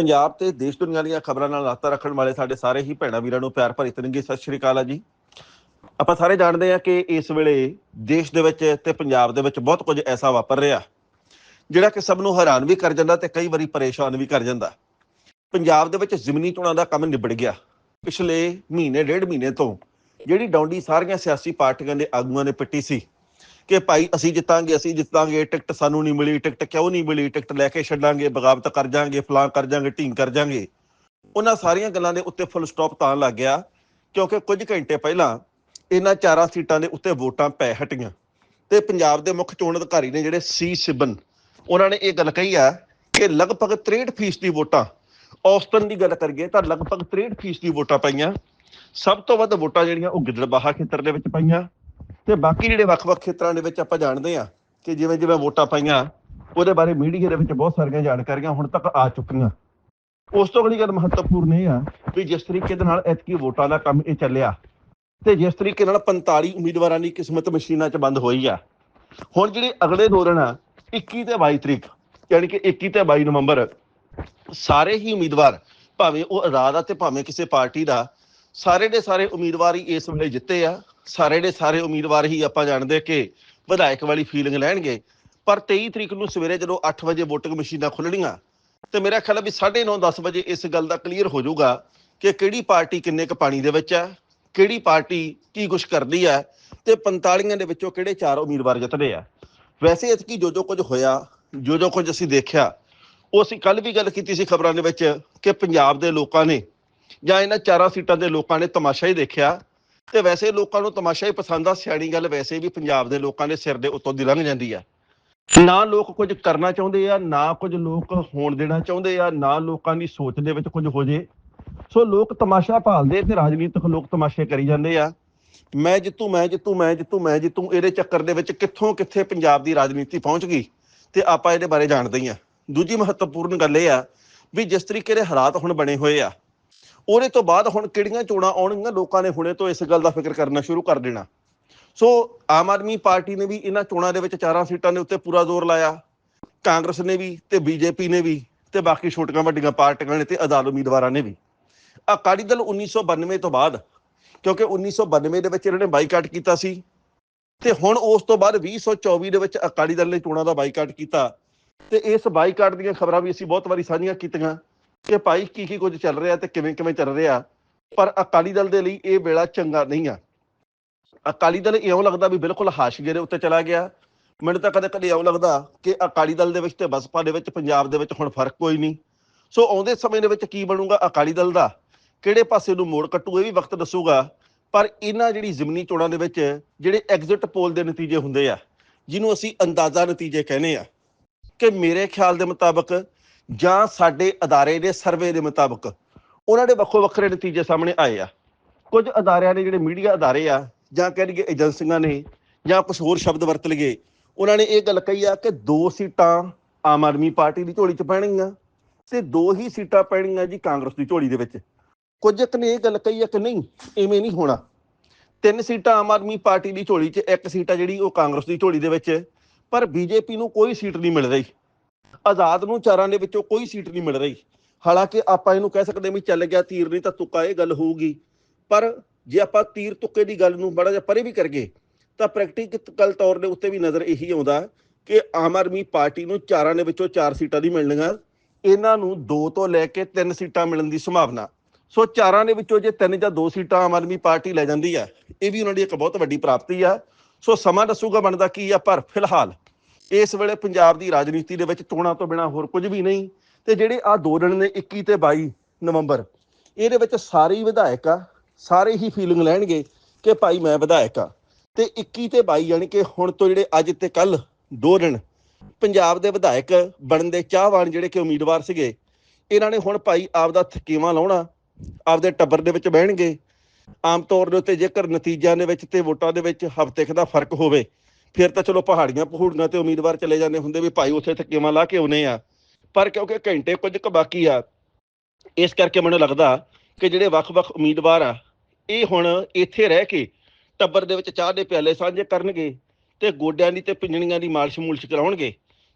ਪੰਜਾਬ ਤੇ ਦੇਸ਼ ਦੁਨੀਆ ਦੀਆਂ ਖਬਰਾਂ ਨਾਲ ਨਾਤਾ ਰੱਖਣ ਵਾਲੇ ਸਾਡੇ ਸਾਰੇ ਹੀ ਭੈਣਾਂ ਵੀਰਾਂ ਨੂੰ ਪਿਆਰ ਭਰੀ ਤਨਗੀ ਸਤਿ ਸ਼੍ਰੀ ਅਕਾਲ ਆ ਜੀ। ਆਪਾਂ ਸਾਰੇ ਜਾਣਦੇ ਹਾਂ ਕਿ ਇਸ ਵੇਲੇ ਦੇਸ਼ ਦੇ ਵਿੱਚ ਤੇ ਪੰਜਾਬ ਦੇ ਵਿੱਚ ਬਹੁਤ ਕੁਝ ਐਸਾ ਵਾਪਰ ਰਿਹਾ, ਜਿਹੜਾ ਕਿ ਸਭ ਨੂੰ ਹੈਰਾਨ ਵੀ ਕਰ ਜਾਂਦਾ ਤੇ ਕਈ ਵਾਰੀ ਪਰੇਸ਼ਾਨ ਵੀ ਕਰ ਜਾਂਦਾ। ਪੰਜਾਬ ਦੇ ਵਿੱਚ ਜ਼ਮੀਨੀ ਚੋਣਾਂ ਦਾ ਕੰਮ ਨਿਬੜ ਗਿਆ। ਪਿਛਲੇ ਮਹੀਨੇ, ਡੇਢ ਮਹੀਨੇ ਤੋਂ ਜਿਹੜੀ ਡੌਂਡੀ ਸਾਰੀਆਂ ਸਿਆਸੀ ਪਾਰਟੀਆਂ ਦੇ ਆਗੂਆਂ ਨੇ ਪਿੱਟੀ ਸੀ ਕਿ ਭਾਈ ਅਸੀਂ ਜਿੱਤਾਂਗੇ ਅਸੀਂ ਜਿੱਤਾਂਗੇ, ਟਿਕਟ ਸਾਨੂੰ ਨਹੀਂ ਮਿਲੀ, ਟਿਕਟ ਕਿਉਂ ਨਹੀਂ ਮਿਲੀ? ਟਿਕਟ ਲੈ ਕੇ ਛੱਡਾਂਗੇ, ਬਗਾਵਤ ਕਰ ਜਾਾਂਗੇ ਫਲਾਂ ਕਰ ਜਾਾਂਗੇ, ਢੀਂਗ ਕਰ ਜਾਾਂਗੇ। ਉਹਨਾਂ ਸਾਰੀਆਂ ਗੱਲਾਂ ਦੇ ਉੱਤੇ ਫੁੱਲ ਸਟਾਪ ਤਾਂ ਲੱਗ ਗਿਆ, ਕਿਉਂਕਿ ਕੁਝ ਘੰਟੇ ਪਹਿਲਾਂ ਇਹਨਾਂ ਚਾਰਾਂ ਸੀਟਾਂ ਦੇ ਉੱਤੇ ਵੋਟਾਂ ਪੈ ਹਟੀਆਂ। ਤੇ ਪੰਜਾਬ ਦੇ ਮੁੱਖ ਚੋਣ ਅਧਿਕਾਰੀ ਨੇ ਜਿਹੜੇ ਸੀ ਸਿਬਨ, ਉਹਨਾਂ ਨੇ ਇਹ ਗੱਲ ਕਹੀ ਆ ਕਿ ਲਗਭਗ 63% ਦੀ ਵੋਟਾਂ, ਔਸਤਨ ਦੀ ਗੱਲ ਕਰੀਏ ਤਾਂ ਲਗਭਗ 63% ਦੀ ਵੋਟਾਂ ਪਈਆਂ। ਸਭ ਤੋਂ ਵੱਧ ਵੋਟਾਂ ਜਿਹੜੀਆਂ ਉਹ ਗਿੱਦੜਬਾਹਾ ਖੇਤਰ ਦੇ ਵਿੱਚ ਪਈਆਂ। ਤੇ ਬਾਕੀ ਜਿਹੜੇ ਵੱਖ-ਵੱਖ ਖੇਤਰਾਂ ਦੇ ਵਿੱਚ ਆਪਾਂ ਜਾਣਦੇ ਆ ਕਿ ਜਿਵੇਂ ਜਿਵੇਂ ਵੋਟਾਂ ਪਾਈਆਂ, ਉਹਦੇ ਬਾਰੇ ਮੀਡੀਆ ਦੇ ਵਿੱਚ ਬਹੁਤ ਸਾਰੀਆਂ ਜਾਣਕਾਰੀਆਂ ਹੁਣ ਤੱਕ ਆ ਚੁੱਕੀਆਂ। ਉਸ ਤੋਂ ਅਗਲੀ ਗੱਲ ਮਹੱਤਵਪੂਰਨ ਇਹ ਆ ਵੀ ਜਿਸ ਤਰੀਕੇ ਦੇ ਨਾਲ ਐਤਕੀ ਵੋਟਾਂ ਦਾ ਕੰਮ ਇਹ ਚੱਲਿਆ ਤੇ ਜਿਸ ਤਰੀਕੇ ਨਾਲ 45 ਉਮੀਦਵਾਰਾਂ ਦੀ ਕਿਸਮਤ ਮਸ਼ੀਨਾਂ 'ਚ ਬੰਦ ਹੋਈ ਆ। ਹੁਣ ਜਿਹੜੇ ਅਗਲੇ ਦੋ ਦਿਨ ਆ 21 ਤੇ 22 ਤਰੀਕ, ਯਾਨੀ ਕਿ 21 ਤੇ 22 ਨਵੰਬਰ, ਸਾਰੇ ਹੀ ਉਮੀਦਵਾਰ, ਭਾਵੇਂ ਉਹ ਆਜ਼ਾਦ ਆ ਤੇ ਭਾਵੇਂ ਕਿਸੇ ਪਾਰਟੀ ਦਾ, ਸਾਰੇ ਦੇ ਸਾਰੇ ਉਮੀਦਵਾਰ ਹੀ ਇਸ ਵੇਲੇ ਜਿੱਤੇ ਆ। ਸਾਰੇ ਦੇ ਸਾਰੇ ਉਮੀਦਵਾਰ ਹੀ ਆਪਾਂ ਜਾਣਦੇ ਕਿ ਵਿਧਾਇਕ ਵਾਲੀ ਫੀਲਿੰਗ ਲੈਣਗੇ। ਪਰ 23 ਤਰੀਕ ਨੂੰ ਸਵੇਰੇ ਜਦੋਂ 8 ਵਜੇ ਵੋਟਿੰਗ ਮਸ਼ੀਨਾਂ ਖੁੱਲਣੀਆਂ ਤੇ ਮੇਰਾ ਖਿਆਲ ਹੈ ਵੀ 9:30 10 ਵਜੇ ਇਸ ਗੱਲ ਦਾ ਕਲੀਅਰ ਹੋ ਜਾਊਗਾ ਕਿ ਕਿਹੜੀ ਪਾਰਟੀ ਕਿੰਨੇ ਕ ਪਾਣੀ ਦੇ ਵਿੱਚ ਹੈ ਕਿਹੜੀ ਪਾਰਟੀ ਕੀ ਕੁਝ ਕਰਦੀ ਹੈ ਤੇ 45 ਦੇ ਵਿੱਚੋਂ ਕਿਹੜੇ ਚਾਰ ਉਮੀਦਵਾਰ ਜਿੱਤਦੇ ਆ। ਵੈਸੇ ਇਤਕੀ ਜੋ ਜੋ ਕੁਝ ਹੋਇਆ, ਜੋ ਜੋ ਕੁਝ ਅਸੀਂ ਦੇਖਿਆ, ਉਹ ਅਸੀਂ ਕੱਲ ਵੀ ਗੱਲ ਕੀਤੀ ਸੀ ਖਬਰਾਂ ਦੇ ਵਿੱਚ ਕਿ ਪੰਜਾਬ ਦੇ ਲੋਕਾਂ ਨੇ ਜਾਂ ਇਹਨਾਂ ਚਾਰਾਂ ਸੀਟਾਂ ਦੇ ਲੋਕਾਂ ਨੇ ਤਮਾਸ਼ਾ ਹੀ ਦੇਖਿਆ ਤੇ ਵੈਸੇ ਲੋਕਾਂ ਨੂੰ ਤਮਾਸ਼ਾ ਹੀ ਪਸੰਦ ਆ, ਸਿਆਣੀ ਗੱਲ ਵੈਸੇ ਵੀ ਪੰਜਾਬ ਦੇ ਲੋਕਾਂ ਦੇ ਸਿਰ ਦੇ ਉੱਤੋਂ ਦੀ ਲੰਘ ਜਾਂਦੀ ਆ। ਨਾ ਲੋਕ ਕੁਝ ਕਰਨਾ ਚਾਹੁੰਦੇ ਆ, ਨਾ ਕੁਝ ਲੋਕ ਹੋਣ ਦੇਣਾ ਚਾਹੁੰਦੇ ਆ, ਨਾ ਲੋਕਾਂ ਦੀ ਸੋਚ ਦੇ ਵਿੱਚ ਕੁਝ ਹੋ ਜੇ। ਸੋ ਲੋਕ ਤਮਾਸ਼ਾ ਭਾਲਦੇ ਤੇ ਰਾਜਨੀਤਿਕ ਲੋਕ ਤਮਾਸ਼ੇ ਕਰੀ ਜਾਂਦੇ ਆ। ਮੈਂ ਜਿੱਤੂ ਮੈਂ ਜਿੱਤੂ ਮੈਂ ਜਿੱਤੂ ਮੈਂ ਜਿੱਤੂ, ਇਹਦੇ ਚੱਕਰ ਦੇ ਵਿੱਚ ਕਿੱਥੋਂ ਕਿੱਥੇ ਪੰਜਾਬ ਦੀ ਰਾਜਨੀਤੀ ਪਹੁੰਚ ਗਈ ਤੇ ਆਪਾਂ ਇਹਦੇ ਬਾਰੇ ਜਾਣਦੇ ਹੀ ਆ। ਦੂਜੀ ਮਹੱਤਵਪੂਰਨ ਗੱਲ ਇਹ ਆ ਵੀ ਜਿਸ ਤਰੀਕੇ ਦੇ ਹਾਲਾਤ ਹੁਣ ਬਣੇ ਹੋਏ ਆ ਉਹਦੇ ਤੋਂ ਬਾਅਦ ਹੁਣ ਕਿਹੜੀਆਂ ਚੋਣਾਂ ਆਉਣਗੀਆਂ? ਲੋਕਾਂ ਨੇ ਹੁਣੇ ਤੋਂ ਇਸ ਗੱਲ ਦਾ ਫਿਕਰ ਕਰਨਾ ਸ਼ੁਰੂ ਕਰ ਦੇਣਾ। ਸੋ ਆਮ ਆਦਮੀ ਪਾਰਟੀ ਨੇ ਵੀ ਇਹਨਾਂ ਚੋਣਾਂ ਦੇ ਵਿੱਚ ਚਾਰਾਂ ਸੀਟਾਂ ਦੇ ਉੱਤੇ ਪੂਰਾ ਜ਼ੋਰ ਲਾਇਆ। ਕਾਂਗਰਸ ਨੇ ਵੀ ਤੇ ਬੀਜੇਪੀ ਨੇ ਵੀ ਤੇ ਬਾਕੀ ਛੋਟੀਆਂ ਵੱਡੀਆਂ ਪਾਰਟੀਆਂ ਨੇ ਤੇ ਆਜ਼ਾਦ ਉਮੀਦਵਾਰਾਂ ਨੇ ਵੀ। ਅਕਾਲੀ ਦਲ 1992 ਤੋਂ ਬਾਅਦ, ਕਿਉਂਕਿ 1992 ਦੇ ਵਿੱਚ ਇਹਨਾਂ ਨੇ ਬਾਈਕਾਟ ਕੀਤਾ ਸੀ ਤੇ ਹੁਣ ਉਸ ਤੋਂ ਬਾਅਦ 2024 ਦੇ ਵਿੱਚ ਅਕਾਲੀ ਦਲ ਨੇ ਚੋਣਾਂ ਦਾ ਬਾਈਕਾਟ ਕੀਤਾ। ਤੇ ਇਸ ਬਾਈਕਾਟ ਦੀਆਂ ਖਬਰਾਂ ਵੀ ਅਸੀਂ ਬਹੁਤ ਵਾਰੀ ਸਾਂਝੀਆਂ ਕੀਤੀਆਂ। ਕਿ ਭਾਈ ਕੀ ਕੀ ਕੁਝ ਚੱਲ ਰਿਹਾ ਤੇ ਕਿਵੇਂ ਕਿਵੇਂ ਚੱਲ ਰਿਹਾ। ਪਰ ਅਕਾਲੀ ਦਲ ਦੇ ਲਈ ਇਹ ਵੇਲਾ ਚੰਗਾ ਨਹੀਂ ਆ। ਅਕਾਲੀ ਦਲ ਇਉਂ ਲੱਗਦਾ ਵੀ ਬਿਲਕੁਲ ਹਾਸ਼ੀਏ ਦੇ ਉੱਤੇ ਚਲਾ ਗਿਆ। ਮੈਨੂੰ ਤਾਂ ਕਦੇ ਕਦੇ ਇਉਂ ਲੱਗਦਾ ਕਿ ਅਕਾਲੀ ਦਲ ਦੇ ਵਿੱਚ ਤੇ ਬਸਪਾ ਦੇ ਵਿੱਚ, ਪੰਜਾਬ ਦੇ ਵਿੱਚ ਹੁਣ ਫ਼ਰਕ ਕੋਈ ਨਹੀਂ। ਸੋ ਆਉਂਦੇ ਸਮੇਂ ਦੇ ਵਿੱਚ ਕੀ ਬਣੂਗਾ ਅਕਾਲੀ ਦਲ ਦਾ? ਕਿਹੜੇ ਪਾਸੇ ਨੂੰ ਮੋੜ ਕੱਟੂ ਇਹ ਵੀ ਵਕਤ ਦੱਸੂਗਾ। ਪਰ ਇਹਨਾਂ ਜਿਹੜੀ ਜ਼ਮੀਨੀ ਚੋਣਾਂ ਦੇ ਵਿੱਚ ਜਿਹੜੇ ਐਗਜ਼ਿਟ ਪੋਲ ਦੇ ਨਤੀਜੇ ਹੁੰਦੇ ਆ, ਜਿਹਨੂੰ ਅਸੀਂ ਅੰਦਾਜ਼ਾ ਨਤੀਜੇ ਕਹਿੰਦੇ ਆ, ਕਿ ਮੇਰੇ ਖਿਆਲ ਦੇ ਮੁਤਾਬਕ ਜਾਂ ਸਾਡੇ ਅਦਾਰੇ ਦੇ ਸਰਵੇ ਦੇ ਮੁਤਾਬਕ, ਉਹਨਾਂ ਦੇ ਵੱਖੋ ਵੱਖਰੇ ਨਤੀਜੇ ਸਾਹਮਣੇ ਆਏ ਆ। ਕੁਝ ਅਦਾਰਿਆਂ ਨੇ ਜਿਹੜੇ ਮੀਡੀਆ ਅਦਾਰੇ ਆ, ਜਾਂ ਕਹਿ ਲਈਏ ਏਜੰਸੀਆਂ ਨੇ, ਜਾਂ ਕੁਝ ਹੋਰ ਸ਼ਬਦ ਵਰਤ ਲਈਏ, ਉਹਨਾਂ ਨੇ ਇਹ ਗੱਲ ਕਹੀ ਆ ਕਿ ਦੋ ਸੀਟਾਂ ਆਮ ਆਦਮੀ ਪਾਰਟੀ ਦੀ ਝੋਲੀ 'ਚ ਪੈਣਗੀਆਂ ਤੇ ਦੋ ਹੀ ਸੀਟਾਂ ਪੈਣਗੀਆਂ ਜੀ ਕਾਂਗਰਸ ਦੀ ਝੋਲੀ ਦੇ ਵਿੱਚ। ਕੁਝ ਇੱਕ ਨੇ ਇਹ ਗੱਲ ਕਹੀ ਆ ਕਿ ਨਹੀਂ ਐਵੇਂ ਨਹੀਂ ਹੋਣਾ। ਤਿੰਨ ਸੀਟਾਂ ਆਮ ਆਦਮੀ ਪਾਰਟੀ ਦੀ ਝੋਲੀ 'ਚ, ਇੱਕ ਸੀਟ ਆ ਜਿਹੜੀ ਉਹ ਕਾਂਗਰਸ ਦੀ ਝੋਲੀ ਦੇ ਵਿੱਚ, ਪਰ ਬੀਜੇਪੀ ਨੂੰ ਕੋਈ ਸੀਟ ਨਹੀਂ ਮਿਲ ਰਹੀ। ਆਜ਼ਾਦ ਨੂੰ ਚਾਰਾਂ ਦੇ ਵਿੱਚੋਂ ਕੋਈ ਸੀਟ ਨਹੀਂ ਮਿਲ ਰਹੀ। ਹਾਲਾਂਕਿ ਆਪਾਂ ਇਹਨੂੰ ਕਹਿ ਸਕਦੇ ਵੀ ਚੱਲ ਗਿਆ ਤੀਰ ਨਹੀਂ ਤਾਂ ਤੁੱਕਾ ਇਹ ਗੱਲ ਹੋਊਗੀ। ਪਰ ਜੇ ਆਪਾਂ ਤੀਰ ਤੁੱਕੇ ਦੀ ਗੱਲ ਨੂੰ ਬੜਾ ਜਿਹਾ ਪਰੇ ਵੀ ਕਰਗੇ ਤਾਂ ਪ੍ਰੈਕਟੀਕਲ ਤੌਰ ਦੇ ਉੱਤੇ ਵੀ ਨਜ਼ਰ ਇਹੀ ਆਉਂਦਾ ਕਿ ਆਮ ਆਦਮੀ ਪਾਰਟੀ ਨੂੰ ਚਾਰਾਂ ਦੇ ਵਿੱਚੋਂ ਚਾਰ ਸੀਟਾਂ ਦੀ ਮਿਲਣਗੀਆਂ। ਇਹਨਾਂ ਨੂੰ ਦੋ ਤੋਂ ਲੈ ਕੇ ਤਿੰਨ ਸੀਟਾਂ ਮਿਲਣ ਦੀ ਸੰਭਾਵਨਾ। ਸੋ ਚਾਰਾਂ ਦੇ ਵਿੱਚੋਂ ਜੇ ਤਿੰਨ ਜਾਂ ਦੋ ਸੀਟਾਂ ਆਮ ਆਦਮੀ ਪਾਰਟੀ ਲੈ ਜਾਂਦੀ ਹੈ ਇਹ ਵੀ ਉਹਨਾਂ ਦੀ ਇੱਕ ਬਹੁਤ ਵੱਡੀ ਪ੍ਰਾਪਤੀ ਆ। ਸੋ ਸਮਾਂ ਦੱਸੂਗਾ ਬਣਦਾ ਕੀ ਆ, ਪਰ ਫਿਲਹਾਲ ਇਸ ਵੇਲੇ ਪੰਜਾਬ ਦੀ ਰਾਜਨੀਤੀ ਦੇ ਵਿੱਚ ਚੋਣਾਂ ਤੋਂ ਬਿਨਾ ਹੋਰ ਕੁਝ ਵੀ ਨਹੀਂ। ਤੇ ਜਿਹੜੇ ਆ ਦੋ ਦਿਨ ਨੇ 21 ਤੇ 22 ਨਵੰਬਰ, ਇਹਦੇ ਵਿੱਚ ਸਾਰੇ ਹੀ ਵਿਧਾਇਕ ਆ, ਸਾਰੇ ਹੀ ਫੀਲਿੰਗ ਲੈਣਗੇ ਕਿ ਭਾਈ ਮੈਂ ਵਿਧਾਇਕ ਆ। ਤੇ 21 ਤੇ 22 ਯਾਨੀ ਕਿ ਹੁਣ ਤੋਂ ਜਿਹੜੇ ਅੱਜ ਤੇ ਕੱਲ ਦੋ ਦਿਨ ਪੰਜਾਬ ਦੇ ਵਿਧਾਇਕ ਬਣਨ ਦੇ ਚਾਹਵਾਨ ਜਿਹੜੇ ਕਿ ਉਮੀਦਵਾਰ ਸੀਗੇ, ਇਹਨਾਂ ਨੇ ਹੁਣ ਭਾਈ ਆਪਦਾ ਥਕੇਵਾ ਲਾਉਣਾ, ਆਪਦੇ ਟੱਬਰ ਦੇ ਵਿੱਚ ਬਹਿਣਗੇ। ਆਮ ਤੌਰ ਦੇ ਉੱਤੇ ਜੇਕਰ ਨਤੀਜਿਆਂ ਦੇ ਵਿੱਚ ਤੇ ਵੋਟਾਂ ਦੇ ਵਿੱਚ ਹਫ਼ਤੇ ਦਾ ਫ਼ਰਕ ਹੋਵੇ ਫਿਰ ਤਾਂ ਚਲੋ ਪਹਾੜੀਆਂ ਪਹੂੜੀਆਂ ਤੇ ਉਮੀਦਵਾਰ ਚਲੇ ਜਾਂਦੇ ਹੁੰਦੇ ਵੀ ਭਾਈ ਉੱਥੇ ਥਕੇਵਾ ਲਾ ਕੇ ਆਉਨੇ ਆ। ਪਰ ਕਿਉਂਕਿ ਘੰਟੇ ਕੁਝ ਕੁ ਬਾਕੀ ਆ, ਇਸ ਕਰਕੇ ਮੈਨੂੰ ਲੱਗਦਾ ਕਿ ਜਿਹੜੇ ਵੱਖ-ਵੱਖ ਉਮੀਦਵਾਰ ਆ, ਇਹ ਹੁਣ ਇੱਥੇ ਰਹਿ ਕੇ ਟੱਬਰ ਦੇ ਵਿੱਚ ਚਾਹ ਦੇ ਪਿਆਲੇ ਸਾਂਝੇ ਕਰਨਗੇ ਤੇ ਗੋਡਿਆਂ ਦੀ ਤੇ ਪਿੰਜਣੀਆਂ ਦੀ ਮਾਲਿਸ਼ ਮੂਲਸ਼ ਕਰਾਉਣਗੇ।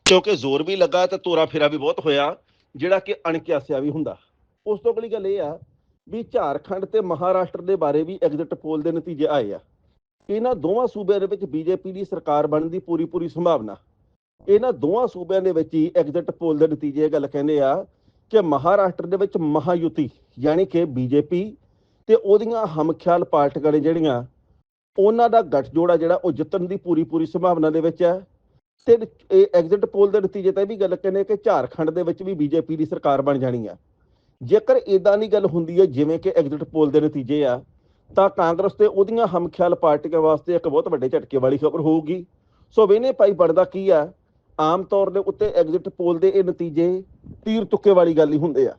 ਕਿਉਂਕਿ ਜ਼ੋਰ ਵੀ ਲੱਗਾ ਤੇ ਤੋਰਾ ਫੇਰਾ ਵੀ ਬਹੁਤ ਹੋਇਆ, ਜਿਹੜਾ ਕਿ ਅਣਕਿਆਸਿਆ ਵੀ ਹੁੰਦਾ। ਉਸ ਤੋਂ ਅਗਲੀ ਗੱਲ ਇਹ ਆ ਵੀ ਝਾਰਖੰਡ ਤੇ ਮਹਾਰਾਸ਼ਟਰ ਦੇ ਬਾਰੇ ਵੀ ਐਗਜ਼ਿਟ ਪੋਲ ਦੇ ਨਤੀਜੇ ਆਏ ਆ। ਇਹਨਾਂ ਦੋਵਾਂ ਸੂਬਿਆਂ ਦੇ ਵਿੱਚ ਬੀਜੇਪੀ ਦੀ ਸਰਕਾਰ ਬਣਨ ਦੀ ਪੂਰੀ ਪੂਰੀ ਸੰਭਾਵਨਾ। ਇਹਨਾਂ ਦੋਵਾਂ ਸੂਬਿਆਂ ਦੇ ਵਿੱਚ ਹੀ ਐਗਜ਼ਿਟ ਪੋਲ ਦੇ ਨਤੀਜੇ ਇਹ ਗੱਲ ਕਹਿੰਦੇ ਆ ਕਿ ਮਹਾਰਾਸ਼ਟਰ ਦੇ ਵਿੱਚ ਮਹਾਯੁਤੀ, ਯਾਨੀ ਕਿ ਬੀਜੇਪੀ ਤੇ ਉਹਦੀਆਂ ਹਮਖਿਆਲ ਪਾਰਟੀਆਂ ਨੇ ਜਿਹੜੀਆਂ, ਉਹਨਾਂ ਦਾ ਗੱਠਜੋੜ ਆ ਜਿਹੜਾ, ਉਹ ਜਿੱਤਣ ਦੀ ਪੂਰੀ ਪੂਰੀ ਸੰਭਾਵਨਾ ਦੇ ਵਿੱਚ ਹੈ ਤੇ ਇਹ ਐਗਜ਼ਿਟ ਪੋਲ ਦੇ ਨਤੀਜੇ ਤਾਂ ਇਹ ਵੀ ਗੱਲ ਕਹਿੰਦੇ ਕਿ ਝਾਰਖੰਡ ਦੇ ਵਿੱਚ ਵੀ ਬੀਜੇਪੀ ਦੀ ਸਰਕਾਰ ਬਣ ਜਾਣੀ ਆ। ਜੇਕਰ ਇਦਾਂ ਦੀ ਗੱਲ ਹੁੰਦੀ ਹੈ ਜਿਵੇਂ ਕਿ ਐਗਜ਼ਿਟ ਪੋਲ ਦੇ ਨਤੀਜੇ ਆ ਤਾਂ ਕਾਂਗਰਸ ਤੇ ਉਹਦੀਆਂ ਹਮਖਿਆਲ ਪਾਰਟੀਆਂ ਵਾਸਤੇ ਇੱਕ ਬਹੁਤ ਵੱਡੇ ਝਟਕੇ ਵਾਲੀ ਖਬਰ ਹੋਊਗੀ। ਸੋ ਵੇਨੇ ਭਾਈ ਬਣਦਾ ਕੀ ਆ? ਆਮ ਤੌਰ ਦੇ ਉੱਤੇ ਐਗਜ਼ਿਟ ਪੋਲ ਦੇ ਇਹ ਨਤੀਜੇ ਤੀਰ ਤੁੱਕੇ ਵਾਲੀ ਗੱਲ ਹੀ ਹੁੰਦੇ ਆ।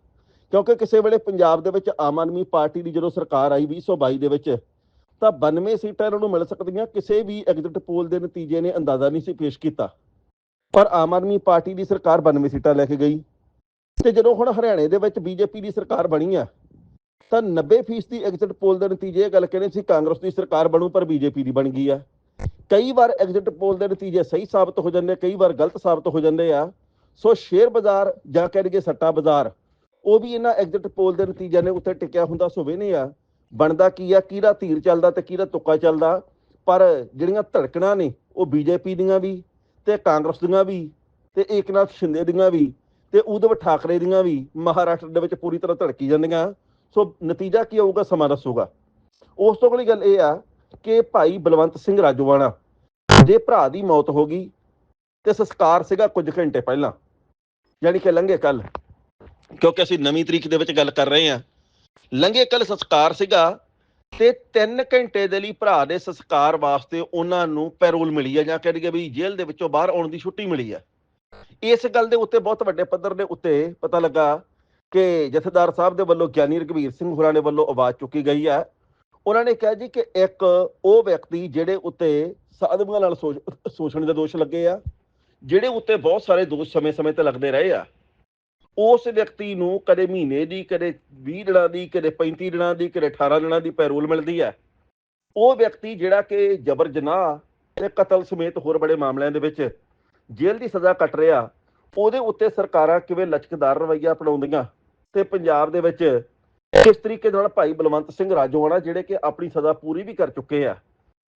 ਕਿਉਂਕਿ ਕਿਸੇ ਵੇਲੇ ਪੰਜਾਬ ਦੇ ਵਿੱਚ ਆਮ ਆਦਮੀ ਪਾਰਟੀ ਦੀ ਜਦੋਂ ਸਰਕਾਰ ਆਈ 2022 ਦੇ ਵਿੱਚ, ਤਾਂ 92 ਸੀਟਾਂ ਇਹਨਾਂ ਨੂੰ ਮਿਲ ਸਕਦੀਆਂ, ਕਿਸੇ ਵੀ ਐਗਜ਼ਿਟ ਪੋਲ ਦੇ ਨਤੀਜੇ ਨੇ ਅੰਦਾਜ਼ਾ ਨਹੀਂ ਸੀ ਪੇਸ਼ ਕੀਤਾ। ਪਰ ਆਮ ਆਦਮੀ ਪਾਰਟੀ ਦੀ ਸਰਕਾਰ 92 ਸੀਟਾਂ ਲੈ ਕੇ ਗਈ। ਤੇ ਜਦੋਂ ਹੁਣ ਹਰਿਆਣੇ ਦੇ ਵਿੱਚ ਬੀਜੇਪੀ ਦੀ ਸਰਕਾਰ ਬਣੀ ਆ ਤਾਂ 90% ਦੀ ਐਗਜ਼ਿਟ ਪੋਲ ਦੇ ਨਤੀਜੇ ਇਹ ਗੱਲ ਕਹਿੰਦੇ ਸੀ ਕਾਂਗਰਸ ਦੀ ਸਰਕਾਰ ਬਣੂ ਪਰ ਬੀਜੇਪੀ ਦੀ ਬਣ ਗਈ ਆ। ਕਈ ਵਾਰ ਐਗਜ਼ਿਟ ਪੋਲ ਦੇ ਨਤੀਜੇ ਸਹੀ ਸਾਬਤ ਹੋ ਜਾਂਦੇ ਕਈ ਵਾਰ ਗਲਤ ਸਾਬਤ ਹੋ ਜਾਂਦੇ ਆ। ਸੋ ਸ਼ੇਅਰ ਬਾਜ਼ਾਰ ਜਾਂ ਕਹਿ ਲਈਏ ਸੱਟਾ ਬਾਜ਼ਾਰ, ਉਹ ਵੀ ਇਹਨਾਂ ਐਗਜ਼ਿਟ ਪੋਲ ਦੇ ਨਤੀਜਿਆਂ ਨੇ ਉੱਤੇ ਟਿਕਿਆ ਹੁੰਦਾ ਸੋਵੇ ਵੇਨੇ ਆ। ਬਣਦਾ ਕੀ ਆ, ਕਿਹਦਾ ਧੀਰ ਚੱਲਦਾ ਤੇ ਕਿਹਦਾ ਤੁੱਕਾ ਚੱਲਦਾ, ਪਰ ਜਿਹੜੀਆਂ ਧੜਕਣਾਂ ਨੇ ਉਹ ਬੀਜੇਪੀ ਦੀਆਂ ਵੀ ਤੇ ਕਾਂਗਰਸ ਦੀਆਂ ਵੀ ਤੇ ਏਕਨਾਥ ਸ਼ਿੰਦੇ ਦੀਆਂ ਵੀ ਤੇ ਉਧਵ ਠਾਕਰੇ ਦੀਆਂ ਵੀ ਮਹਾਰਾਸ਼ਟਰ ਦੇ ਵਿੱਚ ਪੂਰੀ ਤਰ੍ਹਾਂ ਧੜਕੀ ਜਾਂਦੀਆਂ। ਸੋ ਨਤੀਜਾ ਕੀ ਆਊਗਾ ਸਮਾਂ ਦੱਸੂਗਾ। ਉਸ ਤੋਂ ਅਗਲੀ ਗੱਲ ਇਹ ਆ ਕਿ ਭਾਈ ਬਲਵੰਤ ਸਿੰਘ ਰਾਜੋਵਾਣਾ ਦੇ ਭਰਾ ਦੀ ਮੌਤ ਹੋ ਗਈ ਤੇ ਸੰਸਕਾਰ ਸੀਗਾ ਕੁਝ ਘੰਟੇ ਪਹਿਲਾਂ, ਯਾਨੀ ਕਿ ਲੰਘੇ ਕੱਲ ਕਿਉਂਕਿ ਅਸੀਂ ਨਵੀਂ ਤਰੀਕ ਦੇ ਵਿੱਚ ਗੱਲ ਕਰ ਰਹੇ ਹਾਂ। ਲੰਘੇ ਕੱਲ ਸੰਸਕਾਰ ਸੀਗਾ ਤੇ 3 ਘੰਟੇ ਦੇ ਲਈ ਭਰਾ ਦੇ ਸੰਸਕਾਰ ਵਾਸਤੇ ਉਹਨਾਂ ਨੂੰ ਪੈਰੋਲ ਮਿਲੀ ਹੈ ਜਾਂ ਕਹਿ ਦਈਏ ਵੀ ਜੇਲ੍ਹ ਦੇ ਵਿੱਚੋਂ ਬਾਹਰ ਆਉਣ ਦੀ ਛੁੱਟੀ ਮਿਲੀ ਹੈ ਇਸ ਗੱਲ ਦੇ ਉੱਤੇ ਬਹੁਤ ਵੱਡੇ ਪੱਧਰ ਦੇ ਉੱਤੇ ਪਤਾ ਲੱਗਾ ਕਿ ਜਥੇਦਾਰ ਸਾਹਿਬ ਦੇ ਵੱਲੋਂ ਗਿਆਨੀ ਰਘਵੀਰ ਸਿੰਘ ਹੋਰਾਂ ਦੇ ਵੱਲੋਂ ਆਵਾਜ਼ ਚੁੱਕੀ ਗਈ ਹੈ। ਉਹਨਾਂ ਨੇ ਕਿਹਾ ਜੀ ਕਿ ਇੱਕ ਉਹ ਵਿਅਕਤੀ ਜਿਹੜੇ ਉੱਤੇ ਸਾਧੂਆਂ ਨਾਲ ਸ਼ੋਸ਼- ਸ਼ੋਸ਼ਣ ਦੇ ਦੋਸ਼ ਲੱਗੇ ਆ, ਜਿਹੜੇ ਉੱਤੇ ਬਹੁਤ ਸਾਰੇ ਦੋਸ਼ ਸਮੇਂ-ਸਮੇਂ ਤੇ ਲੱਗਦੇ ਰਹੇ ਆ। ਉਸ ਵਿਅਕਤੀ ਨੂੰ ਕਦੇ ਮਹੀਨੇ ਦੀ, ਕਦੇ 20 ਦਿਨਾਂ ਦੀ, ਕਦੇ 35 ਦਿਨਾਂ ਦੀ, ਕਦੇ 18 ਦਿਨਾਂ ਦੀ ਪੈਰੋਲ ਮਿਲਦੀ ਹੈ। ਉਹ ਵਿਅਕਤੀ ਜਿਹੜਾ ਕਿ ਜਬਰ ਜਨਾਹ ਤੇ ਕਤਲ ਸਮੇਤ ਹੋਰ ਬੜੇ ਮਾਮਲਿਆਂ ਦੇ ਵਿੱਚ ਜੇਲ੍ਹ ਦੀ ਸਜ਼ਾ ਕੱਟ ਰਿਹਾ ਉਹਦੇ ਉੱਤੇ ਸਰਕਾਰਾਂ ਕਿਵੇਂ ਲਚਕਦਾਰ ਰਵੱਈਆ ਅਪਣਾਉਂਦੀਆਂ? ਤੇ ਪੰਜਾਬ ਦੇ ਵਿੱਚ ਕਿਸ ਤਰੀਕੇ ਨਾਲ ਭਾਈ ਬਲਵੰਤ ਸਿੰਘ ਰਾਜੋਆਣਾ ਜਿਹੜੇ ਕਿ ਆਪਣੀ ਸਜ਼ਾ ਪੂਰੀ ਵੀ ਕਰ ਚੁੱਕੇ ਆ,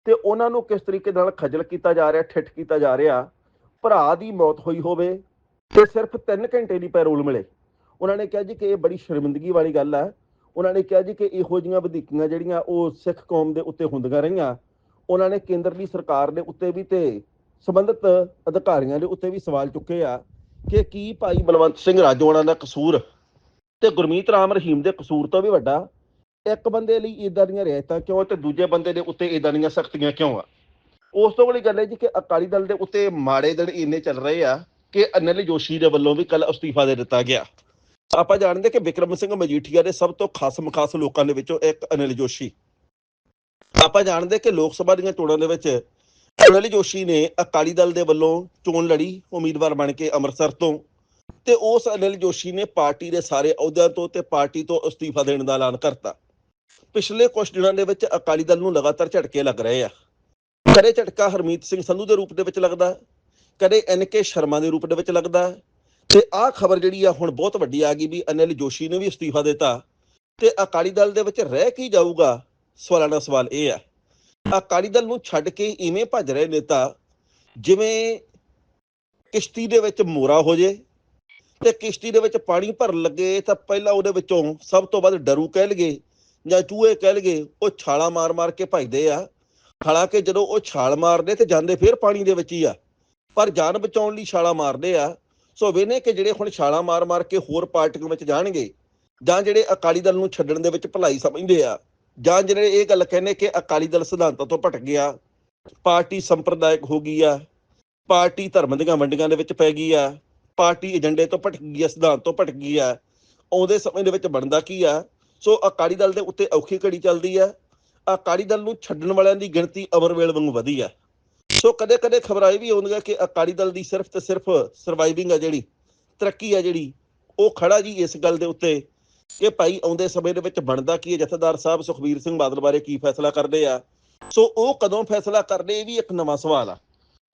ਤੇ ਉਹਨਾਂ ਨੂੰ ਕਿਸ ਤਰੀਕੇ ਨਾਲ ਖੱਜਲ ਕੀਤਾ ਜਾ ਰਿਹਾ, ਠਿੱਠ ਕੀਤਾ ਜਾ ਰਿਹਾ? ਭਰਾ ਦੀ ਮੌਤ ਹੋਈ ਹੋਵੇ ਤੇ ਸਿਰਫ 3 ਘੰਟੇ ਦੀ ਪੈਰੋਲ ਮਿਲੇ। ਉਹਨਾਂ ਨੇ ਕਿਹਾ ਜੀ ਕਿ ਇਹ ਬੜੀ ਸ਼ਰਮਿੰਦਗੀ ਵਾਲੀ ਗੱਲ ਹੈ ਉਹਨਾਂ ਨੇ ਕਿਹਾ ਜੀ ਕਿ ਇਹੋ ਜਿਹੀਆਂ ਵਧੀਕੀਆਂ ਜਿਹੜੀਆਂ ਉਹ ਸਿੱਖ ਕੌਮ ਦੇ ਉੱਤੇ ਹੁੰਦੀਆਂ ਰਹੀਆਂ, ਉਹਨਾਂ ਨੇ ਕੇਂਦਰ ਦੀ ਸਰਕਾਰ ਦੇ ਉੱਤੇ ਵੀ ਤੇ ਸੰਬੰਧਿਤ ਅਧਿਕਾਰੀਆਂ ਦੇ ਉੱਤੇ ਵੀ ਸਵਾਲ ਚੁੱਕੇ ਆ। ਕਿ ਕੀ ਭਾਈ ਬਲਵੰਤ ਸਿੰਘ ਰਾਜੋਆਣਾ ਦਾ ਕਸੂਰ ਤੇ ਗੁਰਮੀਤ ਰਾਮ ਰਹੀਮ ਦੇ ਕਸੂਰ ਤੋਂ ਵੀ ਵੱਡਾ? ਇੱਕ ਬੰਦੇ ਲਈ ਇਦਾਂ ਦੀਆਂ ਰਿਆਇਤਾਂ ਕਿਉਂ ਤੇ ਦੂਜੇ ਬੰਦੇ ਦੇ ਉੱਤੇ ਇਦਾਂ ਦੀਆਂ ਸਖਤੀਆਂ ਕਿਉਂ ਆ? ਉਸ ਤੋਂ ਬੜੀ ਗੱਲ ਹੈ ਜੀ ਕਿ ਅਕਾਲੀ ਦਲ ਦੇ ਉੱਤੇ ਮਾੜੇ ਦਿਨ ਇੰਨੇ ਚੱਲ ਰਹੇ ਆ ਕਿ ਅਨਿਲ ਜੋਸ਼ੀ ਦੇ ਵੱਲੋਂ ਵੀ ਕੱਲ ਅਸਤੀਫਾ ਦੇ ਦਿੱਤਾ ਗਿਆ। ਆਪਾਂ ਜਾਣਦੇ ਕਿ ਵਿਕਰਮ ਸਿੰਘ ਮਜੀਠੀਆ ਦੇ ਸਭ ਤੋਂ ਖਾਸ ਮਖਾਸ ਲੋਕਾਂ ਦੇ ਵਿੱਚੋਂ ਇੱਕ ਅਨਿਲ ਜੋਸ਼ੀ। ਆਪਾਂ ਜਾਣਦੇ ਕਿ ਲੋਕ ਸਭਾ ਦੀਆਂ ਚੋਣਾਂ ਦੇ ਵਿੱਚ ਅਨਿਲ ਜੋਸ਼ੀ ਨੇ ਅਕਾਲੀ ਦਲ ਦੇ ਵੱਲੋਂ ਚੋਣ ਲੜੀ ਉਮੀਦਵਾਰ ਬਣ ਕੇ ਅੰਮ੍ਰਿਤਸਰ ਤੋਂ। ਤੇ ਉਸ ਅਨਿਲ ਜੋਸ਼ੀ ਨੇ ਪਾਰਟੀ ਦੇ ਸਾਰੇ ਅਹੁਦਿਆਂ ਤੋਂ ਤੇ ਪਾਰਟੀ ਤੋਂ ਅਸਤੀਫਾ ਦੇਣ ਦਾ ਐਲਾਨ ਕਰਤਾ। ਪਿਛਲੇ ਕੁਝ ਦਿਨਾਂ ਦੇ ਵਿੱਚ ਅਕਾਲੀ ਦਲ ਨੂੰ ਲਗਾਤਾਰ ਝਟਕੇ ਲੱਗ ਰਹੇ ਆ। ਕਦੇ ਝਟਕਾ ਹਰਮੀਤ ਸਿੰਘ ਸੰਧੂ ਦੇ ਰੂਪ ਦੇ ਵਿੱਚ ਲੱਗਦਾ, ਕਦੇ ਐਨਕੇ ਸ਼ਰਮਾ ਦੇ ਰੂਪ ਦੇ ਵਿੱਚ ਲੱਗਦਾ। ਤੇ ਆਹ ਖਬਰ ਜਿਹੜੀ ਆ ਹੁਣ ਬਹੁਤ ਵੱਡੀ ਆ ਗਈ ਵੀ ਅਨਿਲ ਜੋਸ਼ੀ ਨੇ ਵੀ ਅਸਤੀਫਾ ਦਿੱਤਾ। ਤੇ ਅਕਾਲੀ ਦਲ ਦੇ ਵਿੱਚ ਰਹਿ ਕੀ ਜਾਊਗਾ? ਸਵਾਲਾਂ ਦਾ ਸਵਾਲ ਇਹ ਆ। ਅਕਾਲੀ ਦਲ ਨੂੰ ਛੱਡ ਕੇ ਇਵੇਂ ਭੱਜ ਰਹੇ ਨੇਤਾ, ਜਿਵੇਂ ਕਿਸ਼ਤੀ ਦੇ ਵਿੱਚ ਮੋਰਾ ਹੋ ਜੇ ਤੇ ਕਿਸ਼ਤੀ ਦੇ ਵਿੱਚ ਪਾਣੀ ਭਰਨ ਲੱਗੇ, ਤਾਂ ਪਹਿਲਾਂ ਉਹਦੇ ਵਿੱਚੋਂ ਸਭ ਤੋਂ ਵੱਧ ਡਰੂ ਕਹਿ ਲਗੇ ਜਾਂ ਚੂਹੇ ਕਹਿ ਲਗੇ ਉਹ ਛਾਲਾਂ ਮਾਰ-ਮਾਰ ਕੇ ਭੱਜਦੇ ਆ। ਹਾਲਾਂਕਿ ਜਦੋਂ ਉਹ ਛਾਲ ਮਾਰਦੇ ਤੇ ਜਾਂਦੇ ਫਿਰ ਪਾਣੀ ਦੇ ਵਿੱਚ ਹੀ ਆ, ਪਰ ਜਾਨ ਬਚਾਉਣ ਲਈ ਛਾਲਾਂ ਮਾਰਦੇ ਆ। ਸੋ ਵੇਨੇ ਕਿ ਜਿਹੜੇ ਹੁਣ ਛਾਲਾਂ ਮਾਰ-ਮਾਰ ਕੇ ਹੋਰ ਪਾਰਟੀਆਂ ਵਿੱਚ ਜਾਣਗੇ ਜਾਂ ਜਿਹੜੇ ਅਕਾਲੀ ਦਲ ਨੂੰ ਛੱਡਣ ਦੇ ਵਿੱਚ ਭਲਾਈ ਸਮਝਦੇ ਆ ਜਾਂ ਜਿਹੜੇ ਇਹ ਗੱਲ ਕਹਿੰਦੇ ਕਿ ਅਕਾਲੀ ਦਲ ਸਿਧਾਂਤਾਂ ਤੋਂ ਭਟਕ ਗਿਆ, ਪਾਰਟੀ ਸੰਪਰਦਾਇਕ ਹੋ ਗਈ ਆ, ਪਾਰਟੀ ਧਰਮ ਦੀਆਂ ਵੰਡੀਆਂ ਦੇ ਵਿੱਚ ਪੈ ਗਈ ਆ, ਪਾਰਟੀ ਏਜੰਡੇ ਤੋਂ ਭਟਕ ਗਈ ਆ, ਸਿਧਾਂਤ ਤੋਂ ਭਟਕ ਗਈ ਆ, ਆਉਂਦੇ ਸਮੇਂ ਦੇ ਵਿੱਚ ਬਣਦਾ ਕੀ ਆ? ਸੋ ਅਕਾਲੀ ਦਲ ਦੇ ਉੱਤੇ ਔਖੀ ਘੜੀ ਚੱਲਦੀ ਆ, ਅਕਾਲੀ ਦਲ ਨੂੰ ਛੱਡਣ ਵਾਲਿਆਂ ਦੀ ਗਿਣਤੀ ਅਮਰਵੇਲ ਵਾਂਗੂ ਵਧੀ ਆ। ਸੋ ਕਦੇ ਕਦੇ ਖਬਰਾਂ ਇਹ ਵੀ ਆਉਂਦੀਆਂ ਕਿ ਅਕਾਲੀ ਦਲ ਦੀ ਸਿਰਫ ਤੇ ਸਿਰਫ ਸਰਵਾਈਵਿੰਗ ਆ ਜਿਹੜੀ, ਤਰੱਕੀ ਆ ਜਿਹੜੀ, ਉਹ ਖੜਾ ਜੀ ਇਸ ਗੱਲ ਦੇ ਉੱਤੇ। ਕਿ ਭਾਈ ਆਉਂਦੇ ਸਮੇਂ ਦੇ ਵਿੱਚ ਬਣਦਾ ਕੀ ਹੈ? ਜਥੇਦਾਰ ਸਾਹਿਬ ਸੁਖਬੀਰ ਸਿੰਘ ਬਾਦਲ ਬਾਰੇ ਕੀ ਫੈਸਲਾ ਕਰਦੇ ਆ? ਸੋ ਉਹ ਕਦੋਂ ਫੈਸਲਾ ਕਰਦੇ ਇਹ ਵੀ ਇੱਕ ਨਵਾਂ ਸਵਾਲ ਆ।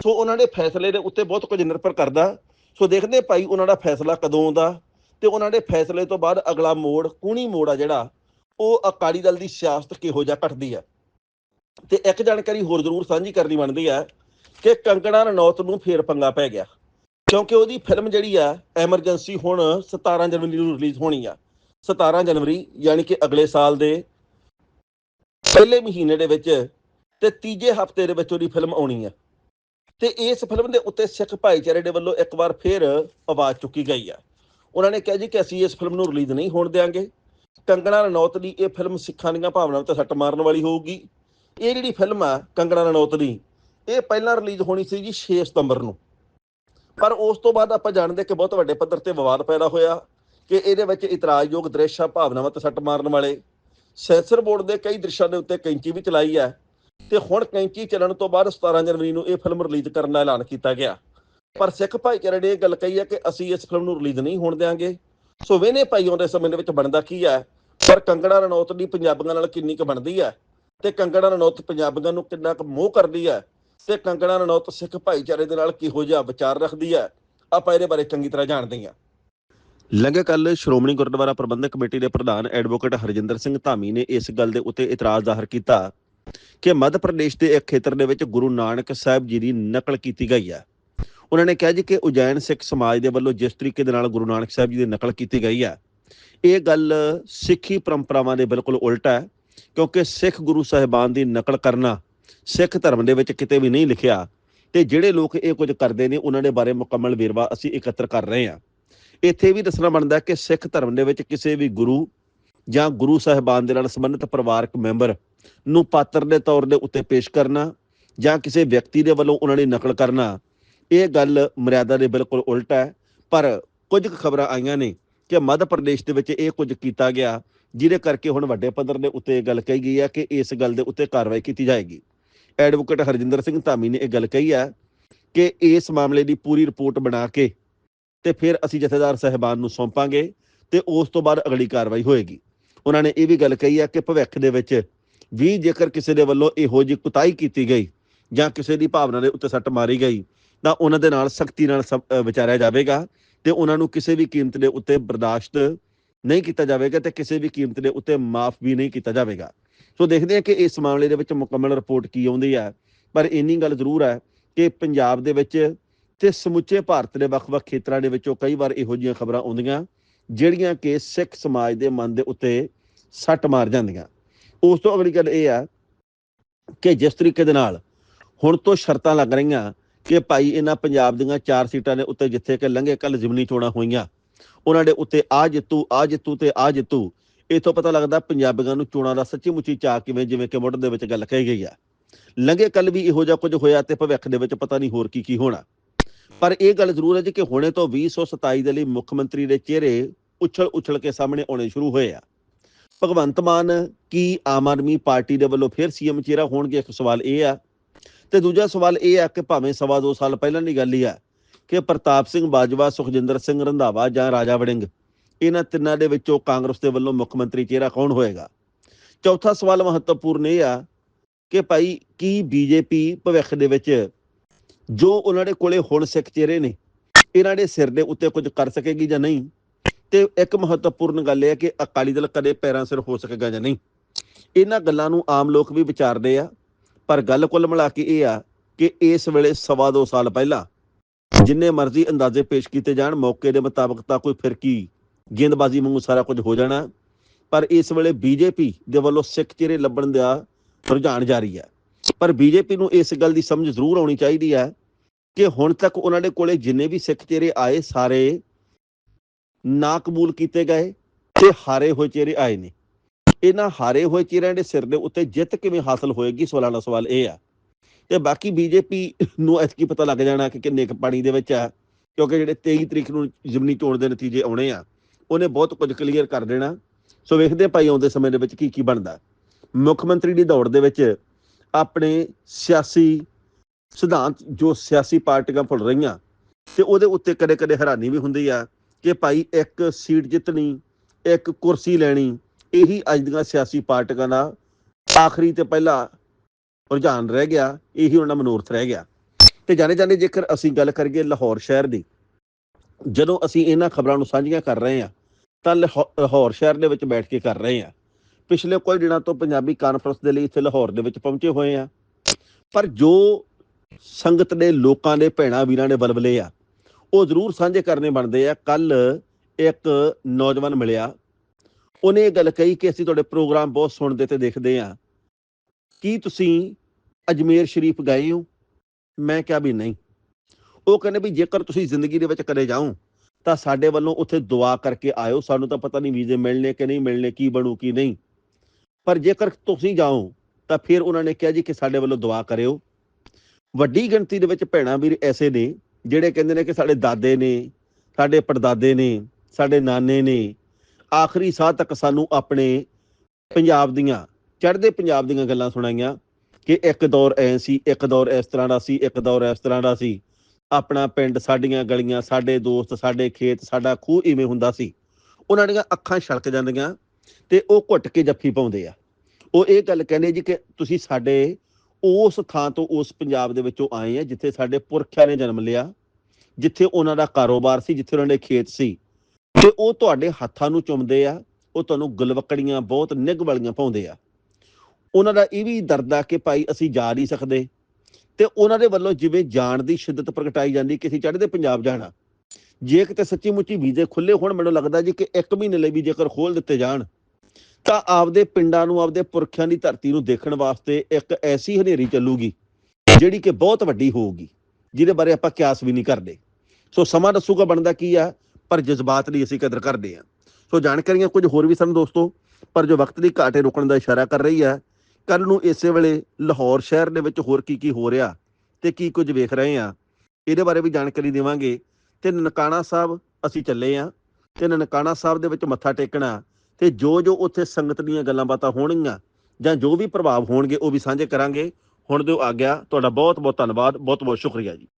ਸੋ ਉਹਨਾਂ ਦੇ ਫੈਸਲੇ ਦੇ ਉੱਤੇ ਬਹੁਤ ਕੁਝ ਨਿਰਭਰ ਕਰਦਾ। ਸੋ ਦੇਖਦੇ ਭਾਈ ਉਹਨਾਂ ਦਾ ਫੈਸਲਾ ਕਦੋਂ ਆਉਂਦਾ ਤੇ ਉਹਨਾਂ ਦੇ ਫੈਸਲੇ ਤੋਂ ਬਾਅਦ ਅਗਲਾ ਮੋੜ, ਕੂਣੀ ਮੋੜ ਆ ਜਿਹੜਾ, ਉਹ ਅਕਾਲੀ ਦਲ ਦੀ ਸਿਆਸਤ ਕਿਹੋ ਜਿਹਾ ਘਟਦੀ ਆ। ਤੇ ਇੱਕ ਜਾਣਕਾਰੀ ਹੋਰ ਜ਼ਰੂਰ ਸਾਂਝੀ ਕਰਨੀ ਬਣਦੀ ਹੈ ਕਿ ਕੰਗਣਾ ਰਣੌਤ ਨੂੰ ਫੇਰ ਪੰਗਾ ਪੈ ਗਿਆ। ਕਿਉਂਕਿ ਉਹਦੀ ਫਿਲਮ ਜਿਹੜੀ ਆ ਐਮਰਜੈਂਸੀ ਹੁਣ 17 ਜਨਵਰੀ ਨੂੰ ਰਿਲੀਜ਼ ਹੋਣੀ ਆ। 17 ਜਨਵਰੀ, ਯਾਨੀ ਕਿ ਅਗਲੇ ਸਾਲ ਦੇ ਪਹਿਲੇ ਮਹੀਨੇ ਦੇ ਵਿੱਚ ਤੇ ਤੀਜੇ ਹਫ਼ਤੇ ਦੇ ਵਿੱਚ ਉਹਦੀ ਫਿਲਮ ਆਉਣੀ ਆ। ਤੇ ਇਸ ਫਿਲਮ ਦੇ ਉੱਤੇ ਸਿੱਖ ਭਾਈਚਾਰੇ ਦੇ ਵੱਲੋਂ ਇੱਕ ਵਾਰ ਫੇਰ ਆਵਾਜ਼ ਚੁੱਕੀ ਗਈ ਆ। ਉਹਨਾਂ ਨੇ ਕਿਹਾ ਜੀ ਕਿ ਅਸੀਂ ਇਸ ਫਿਲਮ ਨੂੰ ਰਿਲੀਜ਼ ਨਹੀਂ ਹੋਣ ਦੇਵਾਂਗੇ ਕੰਗਣਾ ਰਣੌਤ ਦੀ ਇਹ ਫਿਲਮ ਸਿੱਖਾਂ ਦੀਆਂ ਭਾਵਨਾਵਾਂ ਤੇ ਸੱਟ ਮਾਰਨ ਵਾਲੀ ਹੋਊਗੀ। ਇਹ ਜਿਹੜੀ ਫਿਲਮ ਆ, ਕੰਗਣਾ ਰਣੌਤ ਦੀ, ਇਹ ਪਹਿਲਾਂ ਰਿਲੀਜ਼ ਹੋਣੀ ਸੀ ਜੀ 6 ਸਤੰਬਰ ਨੂੰ। ਪਰ ਉਸ ਤੋਂ ਬਾਅਦ ਆਪਾਂ ਜਾਣਦੇ ਕਿ ਬਹੁਤ ਵੱਡੇ ਪੱਧਰ ਤੇ ਵਿਵਾਦ ਪੈਦਾ ਹੋਇਆ। ਕਿ ਇਹਦੇ ਵਿੱਚ ਇਤਰਾਜ਼ਯੋਗ ਦ੍ਰਿਸ਼ ਆ, ਭਾਵਨਾਵਾਂ ਤੇ ਸੱਟ ਮਾਰਨ ਵਾਲੇ। ਸੈਂਸਰ ਬੋਰਡ ਦੇ ਕਈ ਦ੍ਰਿਸ਼ਾਂ ਦੇ ਉੱਤੇ ਕੈਂਚੀ ਵੀ ਚਲਾਈ ਹੈ। ਤੇ ਹੁਣ ਕੈਂਚੀ ਚੱਲਣ ਤੋਂ ਬਾਅਦ 17 ਜਨਵਰੀ ਨੂੰ ਇਹ ਫਿਲਮ ਰਿਲੀਜ਼ ਕਰਨ ਦਾ ਐਲਾਨ ਕੀਤਾ ਗਿਆ। ਪਰ ਸਿੱਖ ਭਾਈਚਾਰੇ ਨੇ ਇਹ ਗੱਲ ਕਹੀ ਹੈ ਕਿ ਅਸੀਂ ਇਸ ਫਿਲਮ ਨੂੰ ਰਿਲੀਜ਼ ਨਹੀਂ ਹੋਣ ਦੇਵਾਂਗੇ ਸੋ ਵੇਨੇ ਭਾਈ ਆਉਂਦੇ ਸਮੇਂ ਦੇ ਵਿੱਚ ਬਣਦਾ ਕੀ ਹੈ? ਪਰ ਕੰਗਣਾ ਰਣੌਤ ਦੀ ਪੰਜਾਬੀਆਂ ਨਾਲ ਕਿੰਨੀ ਕੁ ਬਣਦੀ ਹੈ? ਤੇ ਕੰਗਣਾ ਰਣੌਤ ਪੰਜਾਬੀਆਂ ਨੂੰ ਕਿੰਨਾ ਕੁ ਮੋਹ ਕਰਦੀ ਹੈ? ਤੇ ਕੰਗਣਾ ਰਣੌਤ ਸਿੱਖ ਭਾਈਚਾਰੇ ਦੇ ਨਾਲ ਕਿਹੋ ਜਿਹਾ ਵਿਚਾਰ ਰੱਖਦੀ ਹੈ? ਆਪਾਂ ਇਹਦੇ ਬਾਰੇ ਚੰਗੀ ਤਰ੍ਹਾਂ ਜਾਣਦੇ ਹਾਂ। ਲੰਘੇ ਕੱਲ ਸ਼੍ਰੋਮਣੀ ਗੁਰਦੁਆਰਾ ਪ੍ਰਬੰਧਕ ਕਮੇਟੀ ਦੇ ਪ੍ਰਧਾਨ ਐਡਵੋਕੇਟ ਹਰਜਿੰਦਰ ਸਿੰਘ ਧਾਮੀ ਨੇ ਇਸ ਗੱਲ ਦੇ ਉੱਤੇ ਇਤਰਾਜ਼ ਜ਼ਾਹਰ ਕੀਤਾ ਕਿ ਮੱਧ ਪ੍ਰਦੇਸ਼ ਦੇ ਇੱਕ ਖੇਤਰ ਦੇ ਵਿੱਚ ਗੁਰੂ ਨਾਨਕ ਸਾਹਿਬ ਜੀ ਦੀ ਨਕਲ ਕੀਤੀ ਗਈ ਹੈ। ਉਹਨਾਂ ਨੇ ਕਿਹਾ ਜੀ ਕਿ ਉਜੈਨ ਸਿੱਖ ਸਮਾਜ ਦੇ ਵੱਲੋਂ ਜਿਸ ਤਰੀਕੇ ਦੇ ਨਾਲ ਗੁਰੂ ਨਾਨਕ ਸਾਹਿਬ ਜੀ ਦੀ ਨਕਲ ਕੀਤੀ ਗਈ ਹੈ, ਇਹ ਗੱਲ ਸਿੱਖੀ ਪਰੰਪਰਾਵਾਂ ਦੇ ਬਿਲਕੁਲ ਉਲਟ ਹੈ, ਕਿਉਂਕਿ ਸਿੱਖ ਗੁਰੂ ਸਾਹਿਬਾਨ ਦੀ ਨਕਲ ਕਰਨਾ, ਸਿੱਖ ਧਰਮ ਦੇ ਵਿੱਚ ਕਿਤੇ ਵੀ ਨਹੀਂ ਲਿਖਿਆ ਤੇ ਜਿਹੜੇ ਲੋਕ ਇਹ ਕੁਝ ਕਰਦੇ ਨੇ, ਉਹਨਾਂ ਦੇ ਬਾਰੇ ਮੁਕੰਮਲ ਵੇਰਵਾ ਅਸੀਂ ਇਕੱਤਰ ਕਰ ਰਹੇ ਹਾਂ। ਇੱਥੇ ਵੀ ਦੱਸਣਾ ਬਣਦਾ ਕਿ ਸਿੱਖ ਧਰਮ ਦੇ ਵਿੱਚ ਕਿਸੇ ਵੀ ਗੁਰੂ ਜਾਂ ਗੁਰੂ ਸਾਹਿਬਾਨ ਦੇ ਨਾਲ ਸੰਬੰਧਿਤ ਪਰਿਵਾਰਕ ਮੈਂਬਰ ਨੂੰ ਪਾਤਰ ਦੇ ਤੌਰ ਦੇ ਉੱਤੇ ਪੇਸ਼ ਕਰਨਾ ਜਾਂ ਕਿਸੇ ਵਿਅਕਤੀ ਦੇ ਵੱਲੋਂ ਉਹਨਾਂ ਦੀ ਨਕਲ ਕਰਨਾ, ਇਹ ਗੱਲ ਮਰਿਆਦਾ ਦੇ ਬਿਲਕੁਲ ਉਲਟ ਹੈ। ਪਰ ਕੁਝ ਖਬਰਾਂ ਆਈਆਂ ਨੇ ਕਿ ਮੱਧ ਪ੍ਰਦੇਸ਼ ਦੇ ਵਿੱਚ ਇਹ ਕੁਝ ਕੀਤਾ ਗਿਆ, ਜਿਹਦੇ ਕਰਕੇ ਹੁਣ ਵੱਡੇ ਪੱਧਰ ਦੇ ਉੱਤੇ ਇਹ ਗੱਲ ਕਹੀ ਗਈ ਹੈ ਕਿ ਇਸ ਗੱਲ ਦੇ ਉੱਤੇ ਕਾਰਵਾਈ ਕੀਤੀ ਜਾਏਗੀ। ਐਡਵੋਕੇਟ ਹਰਜਿੰਦਰ ਸਿੰਘ ਧਾਮੀ ਨੇ ਇਹ ਗੱਲ ਕਹੀ ਹੈ ਕਿ ਇਸ ਮਾਮਲੇ ਦੀ ਪੂਰੀ ਰਿਪੋਰਟ ਬਣਾ ਕੇ ਤੇ ਫਿਰ ਅਸੀਂ ਜਥੇਦਾਰ ਸਹਿਬਾਨ ਨੂੰ ਸੌਂਪਾਂਗੇ ਤੇ ਉਸ ਤੋਂ ਬਾਅਦ ਅਗਲੀ ਕਾਰਵਾਈ ਹੋਏਗੀ। ਉਹਨਾਂ ਨੇ ਇਹ ਵੀ ਗੱਲ ਕਹੀ ਹੈ ਕਿ ਭਵਿੱਖ ਦੇ ਵਿੱਚ ਵੀ ਜੇਕਰ ਕਿਸੇ ਦੇ ਵੱਲੋਂ ਇਹੋ ਜਿਹੀ ਕੁਤਾਈ ਕੀਤੀ ਗਈ ਜਾਂ ਕਿਸੇ ਦੀ ਭਾਵਨਾ ਦੇ ਉੱਤੇ ਸੱਟ ਮਾਰੀ ਗਈ, ਤਾਂ ਉਹਨਾਂ ਦੇ ਨਾਲ ਸਖਤੀ ਨਾਲ ਸਮ- ਵਿਚਾਰਿਆ ਜਾਵੇਗਾ ਤੇ ਉਹਨਾਂ ਨੂੰ ਕਿਸੇ ਵੀ ਕੀਮਤ ਦੇ ਉੱਤੇ ਬਰਦਾਸ਼ਤ ਨਹੀਂ ਕੀਤਾ ਜਾਵੇਗਾ ਤੇ ਕਿਸੇ ਵੀ ਕੀਮਤ ਦੇ ਉੱਤੇ ਮਾਫ ਵੀ ਨਹੀਂ ਕੀਤਾ ਜਾਵੇਗਾ। ਸੋ ਦੇਖਦੇ ਹਾਂ ਕਿ ਇਸ ਮਾਮਲੇ ਦੇ ਵਿੱਚ ਮੁਕੰਮਲ ਰਿਪੋਰਟ ਕੀ ਆਉਂਦੀ ਹੈ, ਪਰ ਇੰਨੀ ਗੱਲ ਜ਼ਰੂਰ ਹੈ ਕਿ ਪੰਜਾਬ ਦੇ ਵਿੱਚ ਤੇ ਸਮੁੱਚੇ ਭਾਰਤ ਦੇ ਵੱਖ-ਵੱਖ ਖੇਤਰਾਂ ਦੇ ਵਿੱਚੋਂ ਕਈ ਵਾਰ ਇਹੋ ਜਿਹੀਆਂ ਖਬਰਾਂ ਆਉਂਦੀਆਂ, ਜਿਹੜੀਆਂ ਕਿ ਸਿੱਖ ਸਮਾਜ ਦੇ ਮਨ ਦੇ ਉੱਤੇ ਸੱਟ ਮਾਰ ਜਾਂਦੀਆਂ। ਉਸ ਤੋਂ ਅਗਲੀ ਗੱਲ ਇਹ ਆ ਕਿ ਜਿਸ ਤਰੀਕੇ ਦੇ ਨਾਲ ਹੁਣ ਤੋਂ ਸ਼ਰਤਾਂ ਲੱਗ ਰਹੀਆਂ ਕਿ ਭਾਈ ਇਹਨਾਂ ਪੰਜਾਬ ਦੀਆਂ ਚਾਰ ਸੀਟਾਂ ਦੇ ਉੱਤੇ ਜਿੱਥੇ ਕਿ ਲੰਘੇ ਕੱਲ ਜ਼ਿਮਨੀ ਚੋਣਾਂ ਹੋਈਆਂ, ਉਹਨਾਂ ਦੇ ਉੱਤੇ ਆ ਜਿੱਤੂ ਆ ਜਿੱਤੂ ਤੇ ਆ ਜਿੱਤੂ, ਇਥੋਂ ਪਤਾ ਲੱਗਦਾ ਪੰਜਾਬੀਆਂ ਨੂੰ ਚੋਣਾਂ ਦਾ ਸੱਚੀ ਮੁੱਚੀ ਚਾਹ ਕਿਵੇਂ, ਜਿਵੇਂ ਕਿ ਮੁੱਢ ਦੇ ਵਿੱਚ ਗੱਲ ਕਹੀ ਗਈ ਆ। ਲੰਘੇ ਕੱਲ ਵੀ ਇਹੋ ਜਿਹਾ ਕੁਝ ਹੋਇਆ ਤੇ ਭਵਿੱਖ ਦੇ ਵਿੱਚ ਪਤਾ ਨਹੀਂ ਹੋਰ ਕੀ ਕੀ ਹੋਣਾ। ਪਰ ਇਹ ਗੱਲ ਜ਼ਰੂਰ ਹੈ ਜੀ ਕਿ ਹੁਣੇ ਤੋਂ 2027 ਦੇ ਲਈ ਮੁੱਖ ਮੰਤਰੀ ਦੇ ਚਿਹਰੇ ਉਛਲ ਉਛਲ ਕੇ ਸਾਹਮਣੇ ਆਉਣੇ ਸ਼ੁਰੂ ਹੋਏ ਆ। ਭਗਵੰਤ ਮਾਨ ਕੀ ਆਮ ਆਦਮੀ ਪਾਰਟੀ ਦੇ ਵੱਲੋਂ ਫਿਰ ਸੀਐਮ ਚਿਹਰਾ ਹੋਣਗੇ? ਇੱਕ ਸਵਾਲ ਇਹ ਆ। ਤੇ ਦੂਜਾ ਸਵਾਲ ਇਹ ਆ ਕਿ ਭਾਵੇਂ ਸਵਾ ਦੋ ਸਾਲ ਪਹਿਲਾਂ ਦੀ ਗੱਲ ਹੀ ਆ ਕਿ ਪ੍ਰਤਾਪ ਸਿੰਘ ਬਾਜਵਾ, ਸੁਖਜਿੰਦਰ ਸਿੰਘ ਰੰਧਾਵਾ ਜਾਂ ਰਾਜਾ ਵੜਿੰਗ, ਇਹਨਾਂ ਤਿੰਨਾਂ ਦੇ ਵਿੱਚੋਂ ਕਾਂਗਰਸ ਦੇ ਵੱਲੋਂ ਮੁੱਖ ਮੰਤਰੀ ਚਿਹਰਾ ਕੌਣ ਹੋਏਗਾ? ਚੌਥਾ ਸਵਾਲ ਮਹੱਤਵਪੂਰਨ ਇਹ ਆ ਕਿ ਭਾਈ ਕੀ ਬੀਜੇਪੀ ਭਵਿੱਖ ਦੇ ਵਿੱਚ ਜੋ ਉਹਨਾਂ ਦੇ ਕੋਲੇ ਹੁਣ ਸਿੱਖ ਚਿਹਰੇ ਨੇ, ਇਹਨਾਂ ਦੇ ਸਿਰ ਦੇ ਉੱਤੇ ਕੁਝ ਕਰ ਸਕੇਗੀ ਜਾਂ ਨਹੀਂ? ਤੇ ਇੱਕ ਮਹੱਤਵਪੂਰਨ ਗੱਲ ਇਹ ਹੈ ਕਿ ਅਕਾਲੀ ਦਲ ਕਦੇ ਪੈਰਾਂ ਸਿਰ ਹੋ ਸਕੇਗਾ ਜਾਂ ਨਹੀਂ? ਇਹਨਾਂ ਗੱਲਾਂ ਨੂੰ ਆਮ ਲੋਕ ਵੀ ਵਿਚਾਰਦੇ ਆ, ਪਰ ਗੱਲ ਕੁੱਲ ਮਿਲਾ ਕੇ ਇਹ ਆ ਕਿ ਇਸ ਵੇਲੇ ਸਵਾ ਦੋ ਸਾਲ ਪਹਿਲਾਂ ਜਿੰਨੇ ਮਰਜ਼ੀ ਅੰਦਾਜ਼ੇ ਪੇਸ਼ ਕੀਤੇ ਜਾਣ, ਮੌਕੇ ਦੇ ਮੁਤਾਬਕ ਤਾਂ ਕੋਈ ਫਿਰਕੀ ਗੇਂਦਬਾਜ਼ੀ ਵਾਂਗੂ ਸਾਰਾ ਕੁਝ ਹੋ ਜਾਣਾ, ਪਰ ਇਸ ਵੇਲੇ ਬੀਜੇਪੀ ਦੇ ਵੱਲੋਂ ਸਿੱਖ ਚਿਹਰੇ ਲੱਭਣ ਦਾ ਰੁਝਾਨ ਜਾਰੀ ਹੈ ਪਰ ਬੀਜੇਪੀ ਨੂੰ ਇਸ ਗੱਲ ਦੀ ਸਮਝ ਜ਼ਰੂਰ ਆਉਣੀ ਚਾਹੀਦੀ ਹੈ ਕਿ ਹੁਣ ਤੱਕ ਉਹਨਾਂ ਦੇ ਕੋਲੇ ਜਿੰਨੇ ਵੀ ਸਿੱਖ ਚਿਹਰੇ ਆਏ, ਸਾਰੇ ਨਾ ਕਬੂਲ ਕੀਤੇ ਗਏ ਤੇ ਹਾਰੇ ਹੋਏ ਚਿਹਰੇ ਆਏ ਨੇ। ਇਹਨਾਂ ਹਾਰੇ ਹੋਏ ਚਿਹਰਿਆਂ ਦੇ ਸਿਰ ਦੇ ਉੱਤੇ ਜਿੱਤ ਕਿਵੇਂ ਹਾਸਲ ਹੋਏਗੀ, ਸਵਾਲਾਂ ਦਾ ਸਵਾਲ ਇਹ ਆ। ਤੇ ਬਾਕੀ ਬੀਜੇਪੀ ਨੂੰ ਐਤਕੀ ਪਤਾ ਲੱਗ ਜਾਣਾ ਕਿ ਕਿੰਨੇ ਕੁ ਪਾਣੀ ਦੇ ਵਿੱਚ ਆ, ਕਿਉਂਕਿ ਜਿਹੜੇ 23 ਤਰੀਕ ਨੂੰ ਜਿਮਨੀ ਚੋਣ ਦੇ ਨਤੀਜੇ ਆਉਣੇ ਆ, ਉਹਨੇ ਬਹੁਤ ਕੁਝ ਕਲੀਅਰ ਕਰ ਦੇਣਾ। ਸੋ ਵੇਖਦੇ ਹਾਂ ਭਾਈ ਆਉਂਦੇ ਸਮੇਂ ਦੇ ਵਿੱਚ ਕੀ ਕੀ ਬਣਦਾ। ਮੁੱਖ ਮੰਤਰੀ ਦੀ ਦੌੜ ਦੇ ਵਿੱਚ ਆਪਣੇ ਸਿਆਸੀ ਸਿਧਾਂਤ, ਜੋ ਸਿਆਸੀ ਪਾਰਟੀਆਂ ਭੁੱਲ ਰਹੀਆਂ, ਤੇ ਉਹਦੇ ਉੱਤੇ ਕਦੇ-ਕਦੇ ਹੈਰਾਨੀ ਵੀ ਹੁੰਦੀ ਆ ਕਿ ਭਾਈ ਇੱਕ ਸੀਟ ਜਿੱਤਣੀ, ਇੱਕ ਕੁਰਸੀ ਲੈਣੀ, ਇਹੀ ਅੱਜ ਦੀਆਂ ਸਿਆਸੀ ਪਾਰਟੀਆਂ ਦਾ ਆਖਰੀ ਤੇ ਪਹਿਲਾ ਰੁਝਾਨ ਰਹਿ ਗਿਆ, ਇਹੀ ਉਹਨਾਂ ਦਾ ਮਨੋਰਥ ਰਹਿ ਗਿਆ। ਤੇ ਜਾਣੇ ਜਾਣੇ ਜੇਕਰ ਅਸੀਂ ਗੱਲ ਕਰੀਏ ਲਾਹੌਰ ਸ਼ਹਿਰ ਦੀ, ਜਦੋਂ ਅਸੀਂ ਇਹਨਾਂ ਖਬਰਾਂ ਨੂੰ ਸਾਂਝੀਆਂ ਕਰ ਰਹੇ ਹਾਂ ਤਾਂ ਲਾਹੌ- ਲਾਹੌਰ ਸ਼ਹਿਰ ਦੇ ਵਿੱਚ ਬੈਠ ਕੇ ਕਰ ਰਹੇ ਹਾਂ ਪਿਛਲੇ ਕੁਝ ਦਿਨਾਂ ਤੋਂ ਪੰਜਾਬੀ ਕਾਨਫਰੰਸ ਦੇ ਲਈ ਇੱਥੇ ਲਾਹੌਰ ਦੇ ਵਿੱਚ ਪਹੁੰਚੇ ਹੋਏ ਆ। ਪਰ ਜੋ ਸੰਗਤ ਦੇ ਲੋਕਾਂ ਦੇ ਭੈਣਾ ਵੀਰਾਂ ਨੇ ਬਲਬਲੇ ਆ, ਉਹ ਜ਼ਰੂਰ ਸਾਂਝੇ ਕਰਨੇ ਬਣਦੇ ਆ। ਕੱਲ ਇੱਕ ਨੌਜਵਾਨ ਮਿਲਿਆ। ਉਹਨੇ ਇਹ ਗੱਲ ਕਹੀ ਕਿ ਅਸੀਂ ਤੁਹਾਡੇ ਪ੍ਰੋਗਰਾਮ ਬਹੁਤ ਸੁਣਦੇ ਤੇ ਦੇਖਦੇ ਆ। ਕੀ ਤੁਸੀਂ ਅਜਮੇਰ ਸ਼ਰੀਫ ਗਏ ਹੋ? ਮੈਂ ਕਿਹਾ ਵੀ ਨਹੀਂ। ਉਹ ਕਹਿੰਦੇ ਵੀ ਜੇਕਰ ਤੁਸੀਂ ਜ਼ਿੰਦਗੀ ਦੇ ਵਿੱਚ ਕਦੇ ਜਾਓ, ਤਾਂ ਸਾਡੇ ਵੱਲੋਂ ਉੱਥੇ ਦੁਆ ਕਰਕੇ ਆਇਓ। ਸਾਨੂੰ ਤਾਂ ਪਤਾ ਨਹੀਂ ਵੀਜ਼ੇ ਮਿਲਣੇ ਕਿ ਨਹੀਂ ਮਿਲਣੇ, ਕੀ ਬਣੂ, ਕੀ ਨਹੀਂ। ਪਰ ਜੇਕਰ ਤੁਸੀਂ ਜਾਓ, ਤਾਂ ਫਿਰ ਉਹਨਾਂ ਨੇ ਕਿਹਾ ਜੀ ਕਿ ਸਾਡੇ ਵੱਲੋਂ ਦੁਆ ਕਰਿਓ। ਵੱਡੀ ਗਿਣਤੀ ਦੇ ਵਿੱਚ ਭੈਣਾਂ ਵੀਰ ਐਸੇ ਨੇ, ਜਿਹੜੇ ਕਹਿੰਦੇ ਨੇ ਕਿ ਸਾਡੇ ਦਾਦੇ ਨੇ, ਸਾਡੇ ਪੜਦਾਦੇ ਨੇ, ਸਾਡੇ ਨਾਨੇ ਨੇ, ਆਖਰੀ ਸਾਹ ਤੱਕ ਸਾਨੂੰ ਆਪਣੇ ਪੰਜਾਬ ਦੀਆਂ, ਚੜ੍ਹਦੇ ਪੰਜਾਬ ਦੀਆਂ ਗੱਲਾਂ ਸੁਣਾਈਆਂ ਕਿ ਇੱਕ ਦੌਰ ਐ ਸੀ, ਇੱਕ ਦੌਰ ਇਸ ਤਰ੍ਹਾਂ ਦਾ ਸੀ, ਇੱਕ ਦੌਰ ਇਸ ਤਰ੍ਹਾਂ ਦਾ ਸੀ। ਆਪਣਾ ਪਿੰਡ, ਸਾਡੀਆਂ ਗਲੀਆਂ, ਸਾਡੇ ਦੋਸਤ, ਸਾਡੇ ਖੇਤ, ਸਾਡਾ ਖੂਹ ਇਵੇਂ ਹੁੰਦਾ ਸੀ। ਉਹਨਾਂ ਦੀਆਂ ਅੱਖਾਂ ਛਲਕ ਜਾਂਦੀਆਂ। ਤੇ ਉਹ ਘੁੱਟ ਕੇ ਜੱਫੀ ਪਾਉਂਦੇ ਆ। ਉਹ ਇਹ ਗੱਲ ਕਹਿੰਦੇ ਜੀ ਕਿ ਤੁਸੀਂ ਸਾਡੇ ਉਸ ਥਾਂ ਤੋਂ ਉਸ ਪੰਜਾਬ ਦੇ ਵਿੱਚੋਂ ਆਏ ਆ, ਜਿੱਥੇ ਸਾਡੇ ਪੁਰਖਿਆਂ ਨੇ ਜਨਮ ਲਿਆ, ਜਿੱਥੇ ਉਹਨਾਂ ਦਾ ਕਾਰੋਬਾਰ ਸੀ, ਜਿੱਥੇ ਉਹਨਾਂ ਦੇ ਖੇਤ ਸੀ। ਤੇ ਉਹ ਤੁਹਾਡੇ ਹੱਥਾਂ ਨੂੰ ਚੁੰਮਦੇ ਆ, ਉਹ ਤੁਹਾਨੂੰ ਗੁਲਵਕੜੀਆਂ, ਬਹੁਤ ਨਿੱਘ ਵਾਲੀਆਂ ਪਾਉਂਦੇ ਆ। ਉਹਨਾਂ ਦਾ ਇਹ ਵੀ ਦਰਦ ਆ ਕਿ ਭਾਈ ਅਸੀਂ ਜਾ ਨਹੀਂ ਸਕਦੇ। ਤੇ ਉਹਨਾਂ ਦੇ ਵੱਲੋਂ ਜਿਵੇਂ ਜਾਣ ਦੀ ਸ਼ਿੱਦਤ ਪ੍ਰਗਟਾਈ ਜਾਂਦੀ ਕਿ ਅਸੀਂ ਚੜ੍ਹਦੇ ਪੰਜਾਬ ਜਾਣਾ। ਜੇ ਕਿਤੇ ਸੱਚੀ ਮੁੱਚੀ ਵੀਜ਼ੇ ਖੁੱਲੇ ਹੋਣ, ਮੈਨੂੰ ਲੱਗਦਾ ਜੀ ਕਿ 1 ਮਹੀਨੇ ਲਈ ਵੀ ਜੇਕਰ ਖੋਲ ਦਿੱਤੇ ਜਾਣ ਤਾਂ ਆਪਦੇ ਪਿੰਡਾਂ ਨੂੰ, ਆਪਦੇ ਪੁਰਖਿਆਂ ਦੀ ਧਰਤੀ ਨੂੰ ਦੇਖਣ ਵਾਸਤੇ ਇੱਕ ਐਸੀ ਹਨੇਰੀ ਚੱਲੂਗੀ, ਜਿਹੜੀ ਕਿ ਬਹੁਤ ਵੱਡੀ ਹੋਊਗੀ, ਜਿਹਦੇ ਬਾਰੇ ਆਪਾਂ ਕਿਆਸ ਵੀ ਨਹੀਂ ਕਰਦੇ। ਸੋ ਸਮਾਂ ਦੱਸੂਗਾ ਬਣਦਾ ਕੀ ਆ, ਪਰ ਜਜ਼ਬਾਤ ਦੀ ਅਸੀਂ ਕਦਰ ਕਰਦੇ ਆ ਸੋ ਜਾਣਕਾਰੀਆਂ ਕੁਝ ਹੋਰ ਵੀ ਸਨ ਦੋਸਤੋ, ਪਰ ਜੋ ਵਕਤ ਦੀ ਘਾਟੇ ਰੋਕਣ ਦਾ ਇਸ਼ਾਰਾ ਕਰ ਰਹੀ ਹੈ ਕੱਲ ਨੂੰ ਇਸੇ ਵੇਲੇ ਲਾਹੌਰ ਸ਼ਹਿਰ ਦੇ ਵਿੱਚ ਹੋਰ ਕੀ ਕੀ ਹੋ ਰਿਹਾ ਤੇ ਕੀ ਕੁਝ ਵੇਖ ਰਹੇ ਆ ਇਹਦੇ ਬਾਰੇ ਵੀ ਜਾਣਕਾਰੀ ਦੇਵਾਂਗੇ। ਤੇ ਨਨਕਾਣਾ ਸਾਹਿਬ, ਅਸੀਂ ਚੱਲੇ ਆ ਤੇ ਨਨਕਾਣਾ ਸਾਹਿਬ ਦੇ ਵਿੱਚ ਮੱਥਾ ਟੇਕਣਾ ਤੇ ਜੋ ਜੋ ਉੱਥੇ ਸੰਗਤ ਦੀਆਂ ਗੱਲਾਂ ਬਾਤਾਂ ਹੋਣਗੀਆਂ ਜਾਂ ਜੋ ਵੀ ਪ੍ਰਭਾਵ ਹੋਣਗੇ ਉਹ ਵੀ ਸਾਂਝੇ ਕਰਾਂਗੇ। ਹੁਣ ਦਿਓ ਆਗਿਆ, ਤੁਹਾਡਾ ਬਹੁਤ ਬਹੁਤ ਧੰਨਵਾਦ ਬਹੁਤ ਬਹੁਤ ਸ਼ੁਕਰੀਆ ਜੀ।